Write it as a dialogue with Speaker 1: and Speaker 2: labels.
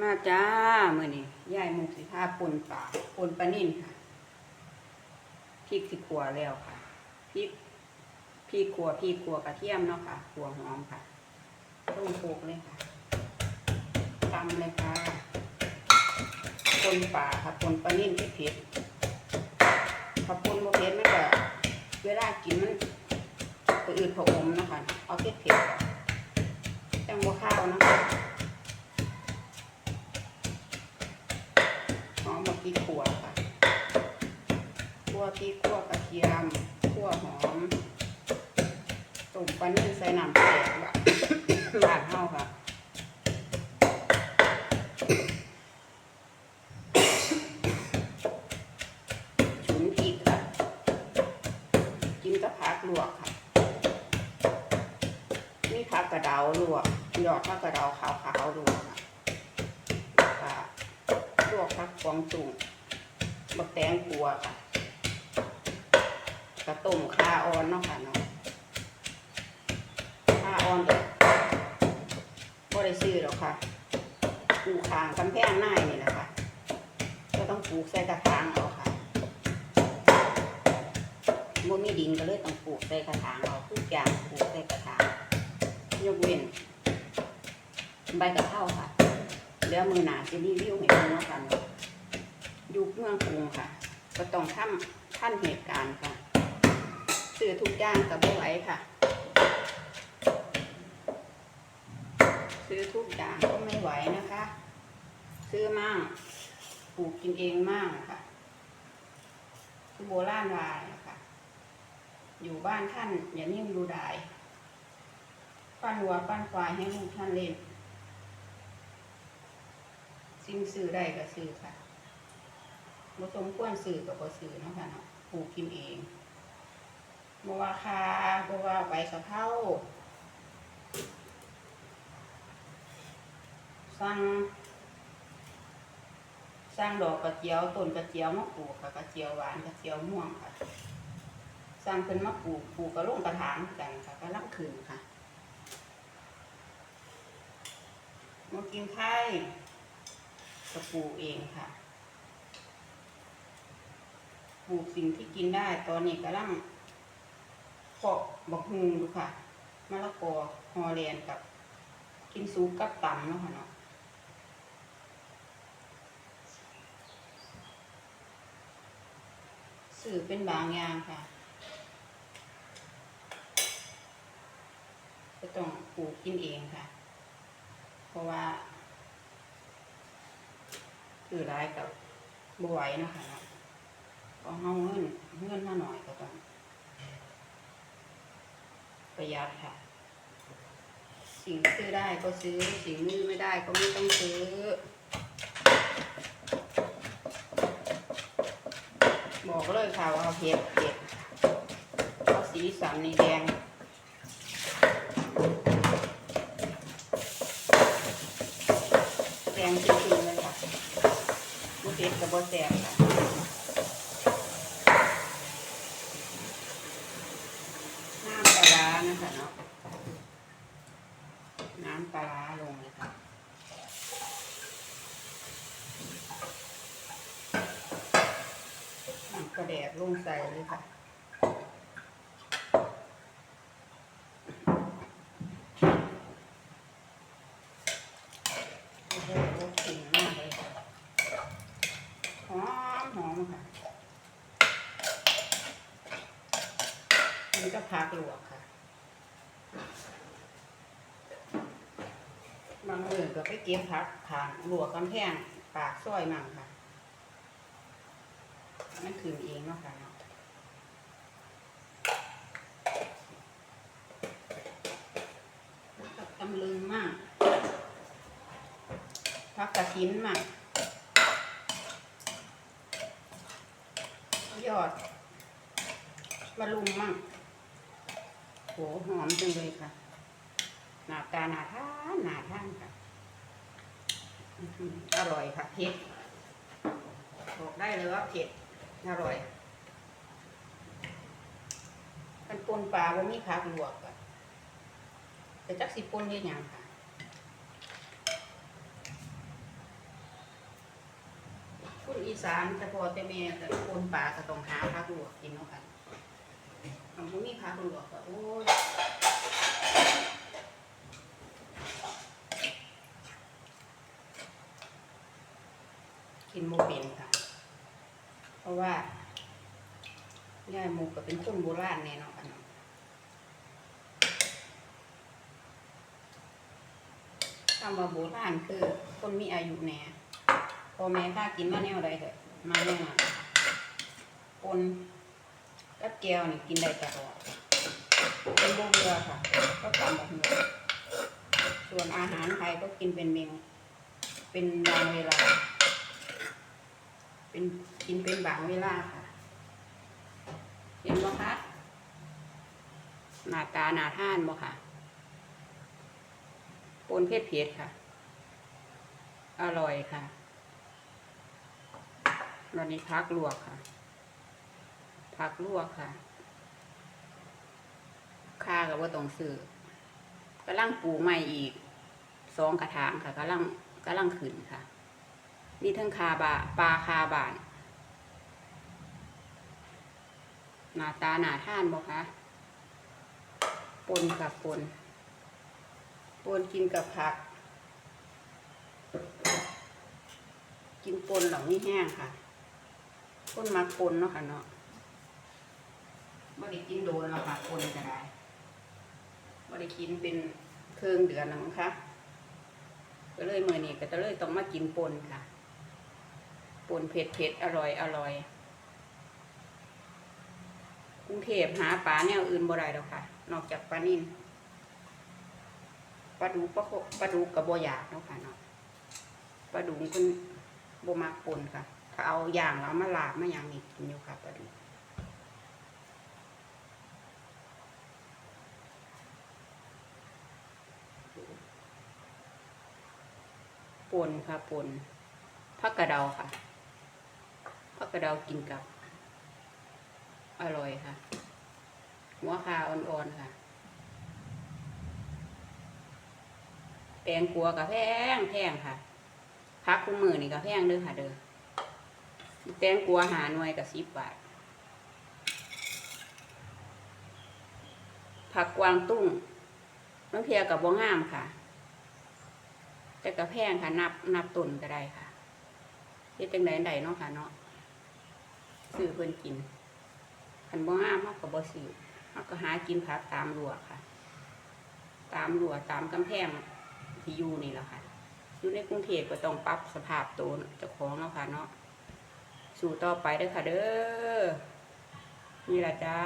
Speaker 1: มาจ้ามื่อนี้ยายมุกสิท่าปนปลาปนปลานิ่นค่ะพริกสิขัวแล้วค่ะพริกพริกขัวพริกขัวกระเทียมเนาะค่ะขัวหอมค่ะต้มโขกเลยค่ะตำเลยค่ะปนปลาค่ะปนปลานิ่นที่เผ็ดๆถ้าปนโมเผ็ดมันก็เวลากินมันก็อืดผอมเนาะคะเอาเผ็ดเผ็ดจังบัวข้าวนะคะ หอมบักพริกขัวค่ะขั่ วพริกขั่วกระเทียมขั่วหอมต้มปลานึ่งใส่น้ำแตกแบบบานเฮาค่ะฉุนพริกค่ะ กินกับผักลวกค่ะนี่ผักกระเดาลวกหยอดผักกระเดาขาวๆลวกค่ะลวกผักฟองจุ่มบักแตงกัวค่ะ กระต้มคาออนเนาะค่ะเนาะคาออนก็ได้ซื้อหรอกค่ะปลูกขางกำแพงหน้านี่แหละค่ะ ก็ต้องปลูกใส่กระถางเอาค่ะบ่มีดินก็เลยต้องปลูกใส่กระถางเอาทุกอย่างปลูกใส่กระถางยกเว้นใบกระเพราค่ะ แล้วมือหนาจะรีวิวให้ดูเนาะค่ะเนาะอยู่เมืองกรุงค่ะ ก็ต้องทำท่านเหตุการณ์ค่ะ ซื้อทุกอย่างกับไม่ไหวค่ะ ซื้อทุกอย่างก็ไม่ไหวนะคะ ซื้อมั่งปลูกกินเองมั่งค่ะคือโบราณวายนะคะอยู่บ้านท่านอย่านิ่มดูดายปั้นวัวปั้นควายให้ลูกท่านเล่นสิ่งซื้อได้ก็ซื้อค่ะบ่สมควรซื้อก็บ่ซื้อเนาะค่ะเนาะปลูกกินเอง บ่ว่าคาบ่ว่าใบกะเพราสั่งสั่งดอกกระเจียวต้นกระเจียวมาปลูกค่ะกระเจียวหวานกระเจียวม่วงค่ะสั่งเพิ่นมาปลูกปลูกกระลงกระถางกันค่ะกำลังขึ้นค่ะมากินไข่ก็ปลูกเองค่ะ ปลูกสิ่งที่กินได้ตอนนี้กำลัง พาะบักฮุงดูค่ะมะละกอฮอลแลนด์กับ กินซุปกับตำเนาะค่ะเนาะสื่อเป็นบางอย่างค่ะก็ต้องปลูกกินเองค่ะ เพราะว่าคือร้ายกับบไหวยนะคะเนาะก็เฮาเงินเงินมาหน่อยก็ต้อง ประหยัดค่ะ สิ่งซื้อได้ก็ซื้อ สิ่งที่ไม่ได้ก็ไม่ต้องซื้อ บอกเลยค่ะว่าเอาเผ็ดเผ็ดเอาสีสันนี่แดงแดงจริงๆเลยค่ะบุเพ็ดกับบัแสบค่ะน้ำปลาร้านะ ค่ะเนาะน้ำปลาร้าลงเลยค่ะน้ำกระแดดลงใส่เลยค่ะนี่ก็พักลวกค่ะ บางมือก็ไปเก็บผักขางลวกกำแพงปากซอยมั่งค่ะ มันคืนเองเนาะค่ะเนาะผักตำลึงมากพักกระถินมากยอดมะลุมมั่ง โหหอมจังเลยค่ะ หน้าตาหนาท่านหนาท่านค่ะ อร่อยค่ะเผ็ดบอกได้เลยว่าเผ็ด อร่อยมันปนปลาว่ามีผักลวกอะแต่จักสิปนเฮ็ดหยังค่ะคนอีสานแต่พอแต่แม่แต่คนป่าก็ต้องหาผักลวกกินเนาะค่ะ ทำบ่มีผักลวกก็โอ้ยกินโมเป็นค่ะ เพราะว่าย่ายหมูก็เป็นคนโบราณแน่นอนกันเนาะคำว่าโบราณคือคนมีอายุแน่พอแม่ถ้ากินมาแนวใดเถอะมาแนวนั้นปน กับแก้วนี่กินได้ตลอดเป็นโบเรือค่ะ ก็ตามแบบนี้ส่วนอาหารไทยก็กินเป็นเมนูเป็นบางเวลา เป็นกินเป็นบางเวลาค่ะ เห็นบ่คะหน้าตาหน้าท่านบ่ค่ะปนเผ็ดเผ็ดค่ะ อร่อยค่ะตอนนี้พักลวกค่ะ พักลวกค่ะค่ากับว่าต้องซื้อกำลังปลูกใหม่อีกสองกระถางค่ะกำลังกำลังขึ้นค่ะมีทั้งคาบาปลาคาบานหน้าตาหน้าท่านบ่คะปนกับปนปนกินกับผัก กินปนเหล่านี้แห้งค่ะปนมักปนเนาะค่ะเนาะ ไม่ได้กินโดนหรอกค่ะปนก็ได้ไม่ได้กินเป็นเครื่องเดือนหรอกนะคะก็เลยเมื่อนี้ก็จะเลยต้องมากินปนค่ะปนเผ็ดเผ็ดอร่อยอร่อยกรุงเทพหาปลาแนวอื่นบ่ได้แล้วค่ะ นอกจากปลานิ่นปลาดุกปลาโคปลาดุกกับบ่อยากเนาะค่ะเนาะปลาดุกเพิ่นบ่มักปนค่ะ ถ้าเอาอย่างแล้วมาลาบมาอย่างนี้กินอยู่ค่ะปลาดุ ปนค่ะปนผักกระเดาค่ะผักกระเดากินกับ อร่อยค่ะ หัวคาอ่อนๆค่ะแตงกัวกับแพงแพงค่ะพักคุ้มมือนี่กับแพงเด้อค่ะเด้อแตงกัวหาหน่วยกับสิบบาท ผักกวางตุ้งบางเทียกับบ่งามค่ะ แต่กับแพงค่ะ นับนับตุนก็ได้ค่ะเฮ็ดจังไดใดเนาะค่ะเนาะซื้อเพิ่นกินคันบ่งามเฮาก็บ่ซื้อเฮาก็หากินผักตามรั้วค่ะ ตามรั้วตามกำแพงที่อยู่นี่แหละค่ะอยู่ในกรุงเทพก็ต้องปรับสภาพตัวเจ้าของเนาะค่ะเนาะสู่ต่อไปเด้อค่ะเด้อนี่ล่ะจ้า